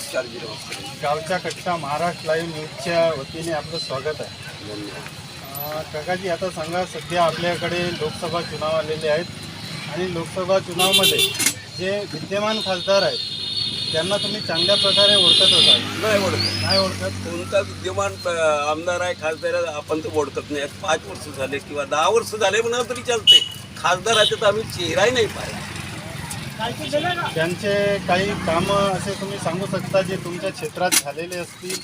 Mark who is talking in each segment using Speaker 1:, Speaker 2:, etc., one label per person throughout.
Speaker 1: नमस्कार जी नमस्कार
Speaker 2: गावच्या कट्टा महाराष्ट्र लाईव्ह न्यूजच्या वतीने आपलं स्वागत आहे.
Speaker 1: धन्यवाद.
Speaker 2: अं, काकाजी आता सांगा सध्या आपल्याकडे लोकसभा चुनाव आलेले आहेत आणि लोकसभा चुनावमध्ये जे विद्यमान खासदार आहेत त्यांना तुम्ही चांगल्या प्रकारे ओळखत असाल
Speaker 1: नाही ओळखत.
Speaker 2: नाही ओळखत?
Speaker 1: कोणता विद्यमान अ, आमदार आहे खासदार आहे आपण तर ओळखत नाही. पाच वर्ष झाले किंवा दहा वर्ष झाले म्हणा तरी चालते. खासदाराचे तर आम्ही चेहराही नाही पाहिला.
Speaker 2: त्यांचे काही कामं असे तुम्ही सांगू शकता जे तुमच्या क्षेत्रात झालेले असतील?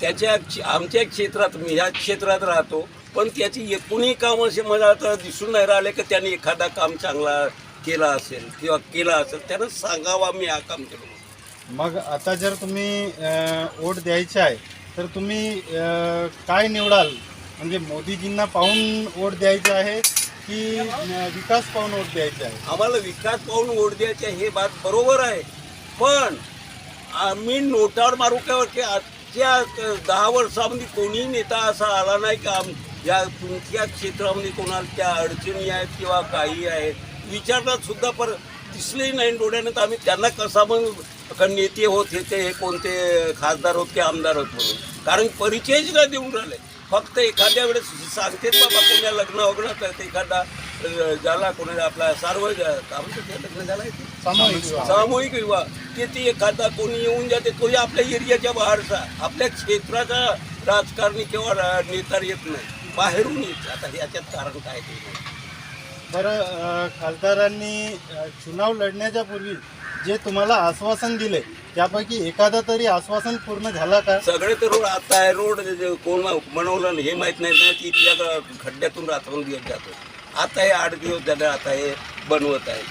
Speaker 1: त्याच्या आमच्या क्षेत्रात मी ह्या क्षेत्रात राहतो पण त्याची एकूणही काम असे मला आता दिसून नाही राहिले की त्यांनी एखादा काम चांगला केला असेल किंवा केला असेल. त्यानं सांगावा मी हा काम केलं.
Speaker 2: मग आता जर तुम्ही वोट द्यायचे आहे तर तुम्ही काय निवडाल? म्हणजे मोदीजींना पाहून वोट द्यायचे आहे की विकास पाहून वोट द्यायचे आहे.
Speaker 1: आम्हाला विकास पाहून वोट द्यायचे हे बात बरोबर आहे. पण आम्ही नोटावर मारू का की आजच्या दहा वर्षामध्ये कोणीही नेता असा आला नाही का? आम या तुमच्या क्षेत्रामध्ये कोणाला त्या अडचणी आहेत किंवा काही आहेत? विचारतात सुद्धा पर दिसले नाही डोळ्यानं. तर आम्ही त्यांना कसा मग नेते होत हे हे कोणते खासदार होत की आमदार होत म्हणून? कारण परिचयच ना देऊन राहिले? फक्त एखाद्या वेळेस सांगतेत बाबा कोण्या लग्न वगैरे तर एखादा झाला कोणा आपला सार्व काय म्हणतात ते लग्न झालं?
Speaker 2: सामूहिक विवाह.
Speaker 1: सामूहिक विवाह ते ते एखादा कोणी येऊन जाते तोही आपल्या एरियाच्या बाहेरचा आपल्या क्षेत्राचा राजकारणी किंवा नेता येत नाही बाहेरून येत आता याच्यात कारण काय ते.
Speaker 2: बरं खासदारांनी चुनाव लढण्याच्या पूर्वी जे तुम्हाला आश्वासन दिले त्यापैकी एखादा तरी आश्वासन पूर्ण झाला का?
Speaker 1: सगळे तर रोड आता आहे रोड कोण बनवलं हे माहीत नाही ना की इथल्या खड्ड्यातून रात्रंदिवस जातो. आता हे आठ दिवस झाले आता हे बनवत आहे.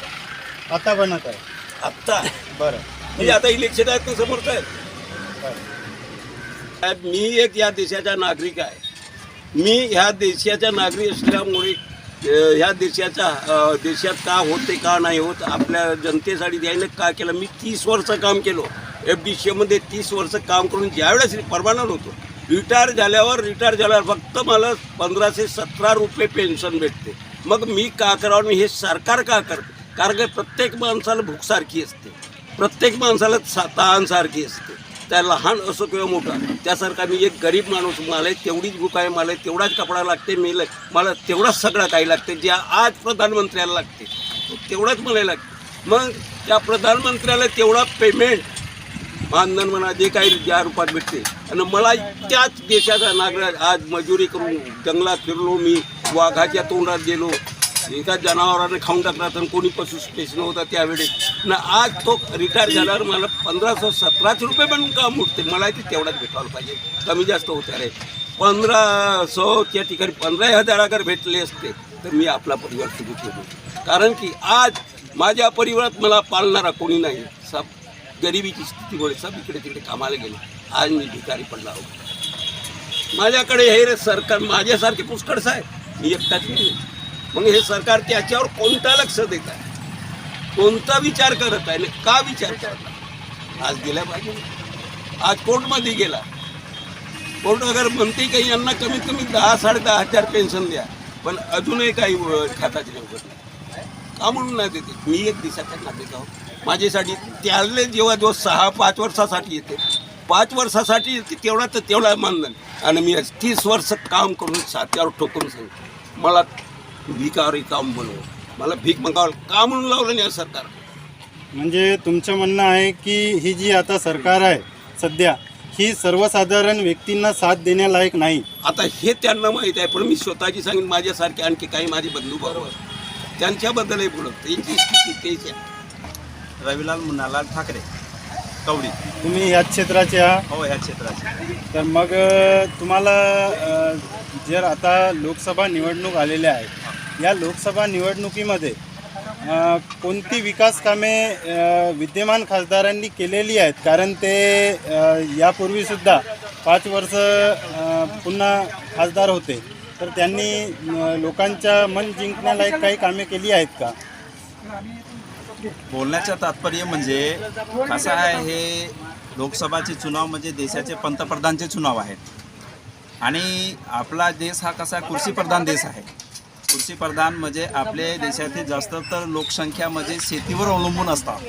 Speaker 2: आता बनत आहे.
Speaker 1: आत्ता
Speaker 2: बरं.
Speaker 1: म्हणजे आता इलेक्शन आहेत ना समोरच. साहेब मी एक या देशाचा नागरिक आहे. मी ह्या देशाचा नागरिक असल्यामुळे ह्या देशाचा देशात का होते का नाही होत आपल्या जनतेसाठी द्यायला का केलं? मी तीस वर्ष काम केलो. एफ डी सी एमध्ये तीस वर्ष काम करून ज्यावेळेस परमानंट होतो रिटायर झाल्यावर रिटायर झाल्यावर फक्त मला पंधराशे सतरा रुपये पेन्शन भेटते. मग मी का करावं मी हे सरकार का करते? कारण की प्रत्येक माणसाला भूकसारखी असते. प्रत्येक माणसाला सा ताणसारखी असते. त्या लहान असो किंवा मोठा त्यासारखा मी एक गरीब माणूस मला तेवढीच भूक आहे मला तेवढाच कपडा लागते मी मला तेवढाच सगळं काही लागते जे आज प्रधानमंत्र्याला लागते तेवढाच मला लागते. मग त्या प्रधानमंत्र्याला तेवढा पेमेंट मानधन म्हणा जे काही ज्या रूपात भेटते आणि मला त्याच देशाचा नागरिक आज मजुरी करून जंगलात फिरलो मी वाघाच्या तोंडात गेलो एका जनावराने खाऊन टाकला तर कोणी पशु स्पेशल होता त्यावेळेस ना आज तो रिटायर झाल्यावर मला पंधराशे सतराशे रुपये पण काम उठते मला ते तेवढाच भेटायला पाहिजे. कमी जास्त होत्या रे पंधरा सौच्या ठिकाणी पंधरा हजार अगर भेटले असते तर मी आपला परिवार सुरू ठेवतो. कारण की आज माझ्या परिवारात मला पाळणारा कोणी नाही. सब गरिबीची स्थितीमुळे सब इकडे तिकडे कामाला गेले. आज मी भिकारी पडला आहोत. माझ्याकडे हे रे सरकार माझ्यासारखे पुष्कळच आहे मी एकटाच नाही. मग हे सरकार त्याच्यावर कोणता लक्ष देत आहे? कोणता विचार करत आहे? आणि का विचार करत आहे? आज गेल्या पाहिजे. आज कोर्टमध्ये गेला. कोर्ट अगर म्हणते की यांना कमीत कमी दहा साडे दहा हजार पेन्शन द्या पण अजूनही काही अ, खाताचे लवकर नाही. का म्हणून नाही देते? मी एक दिवसाचा नागरिक आहोत. माझ्यासाठी त्याले जेव्हा जो सहा पाच वर्षासाठी येते. पाच वर्षासाठी येते तेवढा तर तेवढा मानधन. आणि मी आज तीस वर्ष काम करून सात्यावर ठोकून सांगतो. मला भिकारी काम बनव? मला भीक मागावं का म्हणून लावलं नाही सरकार?
Speaker 2: म्हणजे तुमचं म्हणणं आहे की ही जी आता सरकार आहे सध्या ही सर्वसाधारण व्यक्तींना साथ देण्यालायक नाही.
Speaker 1: आता हे त्यांना माहीत आहे पण मी स्वतःची सांगेन माझ्यासारखे आणखी काही माझे बंधू बरोबर त्यांच्याबद्दलही बोलत त्यांची स्थिती तेच आहे.
Speaker 3: रविलाल मुन्नालाल ठाकरे कवडी.
Speaker 2: तुम्ही ह्या क्षेत्राचे आहात?
Speaker 3: हो ह्या क्षेत्राचे.
Speaker 2: तर मग तुम्हाला जर आता लोकसभा निवडणूक आलेल्या आहेत या लोकसभा निवडणुकीमध्ये कोणती विकास कामे विद्यमान खासदारांनी केलेली आहेत? कारण ते यापूर्वीसुद्धा पाच वर्ष पुन्हा खासदार होते. तर त्यांनी लोकांच्या मन जिंकण्यालायक काही कामे केली आहेत का?
Speaker 3: बोलण्याचं तात्पर्य म्हणजे कसं आहे हे लोकसभाचे चुनाव म्हणजे देशाचे पंतप्रधानचे चुनाव आहेत. आणि आपला देश हा कसा कृषीप्रधान देश आहे. कृषीप्रधान म्हणजे आपल्या देशातील जास्त तर लोकसंख्या म्हणजे शेतीवर अवलंबून असतात.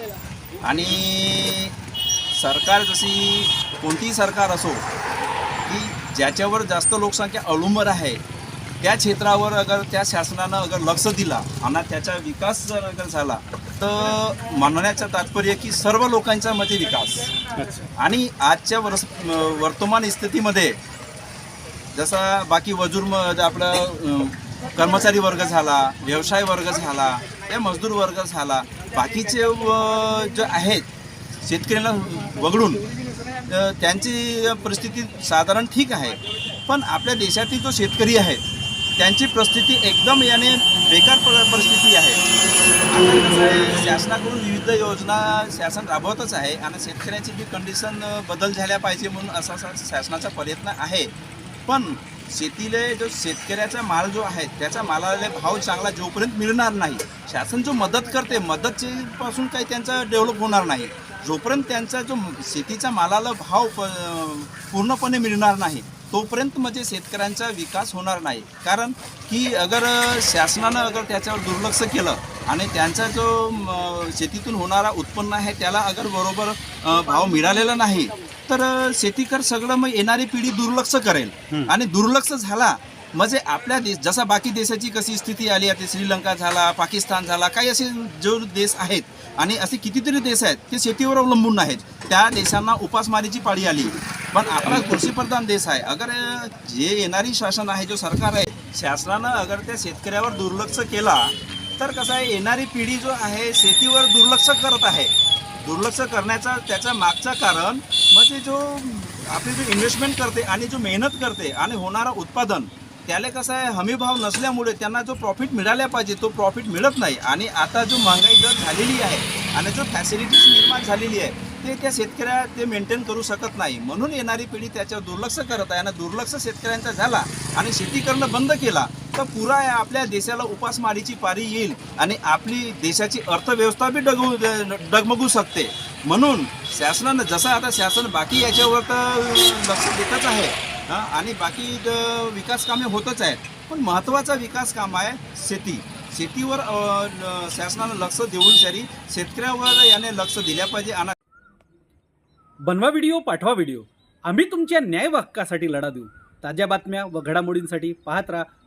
Speaker 3: आणि सरकार जशी कोणतीही सरकार असो की ज्याच्यावर जास्त लोकसंख्या अवलंबून आहे त्या क्षेत्रावर अगर त्या शासनानं अगर लक्ष दिला आणि त्याचा विकास जर अगर झाला तर म्हणण्याचं तात्पर्य की सर्व लोकांचा मध्ये विकास. आणि आजच्या वर्ष वर्तमान स्थितीमध्ये जसा बाकी वजूर आपलं कर्मचारी वर्ग झाला व्यवसाय वर्ग झाला या मजदूर वर्ग झाला. बाकीचे जे आहेत शेतकऱ्यांना वगळून त्यांची परिस्थिती साधारण ठीक आहे. पण आपल्या देशातील जो शेतकरी आहे त्यांची परिस्थिती एकदम याने बेकार परिस्थिती आहे. शासनाकडून विविध योजना शासन राबवतच आहे आणि शेतकऱ्याची जी कंडिशन बदल झाल्या पाहिजे म्हणून असा असा शासनाचा प्रयत्न आहे. पण शेतीले जो शेतकऱ्याचा माल जो आहे त्याचा मालाला भाव चांगला जोपर्यंत मिळणार नाही शासन जो मदत करते मदतपासून काही त्यांचा डेव्हलप होणार नाही. जोपर्यंत त्यांचा जो शेतीच्या मालाला भाव प- पूर्णपणे मिळणार नाही तोपर्यंत म्हणजे शेतकऱ्यांचा विकास होणार नाही. कारण की अगर शासनानं अगर त्याच्यावर दुर्लक्ष केलं आणि त्यांचा जो शेतीतून होणारा उत्पन्न आहे त्याला अगर बरोबर भाव मिळालेला नाही तर शेतीकर सगळं मग येणारी पिढी दुर्लक्ष करेल. आणि दुर्लक्ष झाला म्हणजे आपल्या देश जसा बाकी देशाची कशी स्थिती आली आहे ते श्रीलंका झाला पाकिस्तान झाला काही असे जो देश आहेत आणि असे कितीतरी देश आहेत ते शेतीवर अवलंबून आहेत. त्या देशांना उपासमारीची पाळी आली. पण आपला कृषीप्रधान देश आहे. अगर जे येणारी शासन आहे जो सरकार आहे शासनानं अगर त्या शेतकऱ्यावर दुर्लक्ष केला तर कसं आहे येणारी पिढी जो आहे शेतीवर दुर्लक्ष करत आहे. दुर्लक्ष करण्याचा त्याचा मागचा कारण म्हणजे जो आपली जो इन्व्हेस्टमेंट करते आणि जो मेहनत करते आणि होणारं उत्पादन त्याला कसं आहे हमीभाव नसल्यामुळे त्यांना जो प्रॉफिट मिळाला पाहिजे तो प्रॉफिट मिळत नाही. आणि आता जो महागाई दर झालेली आहे आणि जो फॅसिलिटीज निर्माण झालेली आहे ते त्या शेतकऱ्या ते मेंटेन करू शकत नाही. म्हणून येणारी पिढी त्याच्यावर दुर्लक्ष करत आहे. आणि दुर्लक्ष शेतकऱ्यांचा झाला आणि शेती करणं बंद केला तर पुरा आपल्या देशाला उपासमारीची पारी येईल आणि आपली देशाची अर्थव्यवस्था बी डगू डगमगू शकते. म्हणून शासनानं जसं आता शासन बाकी याच्यावर तर लक्ष देतच आहे. आणि बाकी विकास कामे होतच आहेत. पण महत्त्वाचा विकास काम आहे शेती. शेतीवर शासनानं लक्ष देऊन तरी शेतकऱ्यावर याने लक्ष दिल्या पाहिजे. आणि
Speaker 4: बनवा व्हिडिओ पाठवा व्हिडिओ. आम्ही तुमच्या न्याय हक्कासाठी लढा देऊ. ताज्या बातम्या व घडामोडींसाठी पाहत राहा.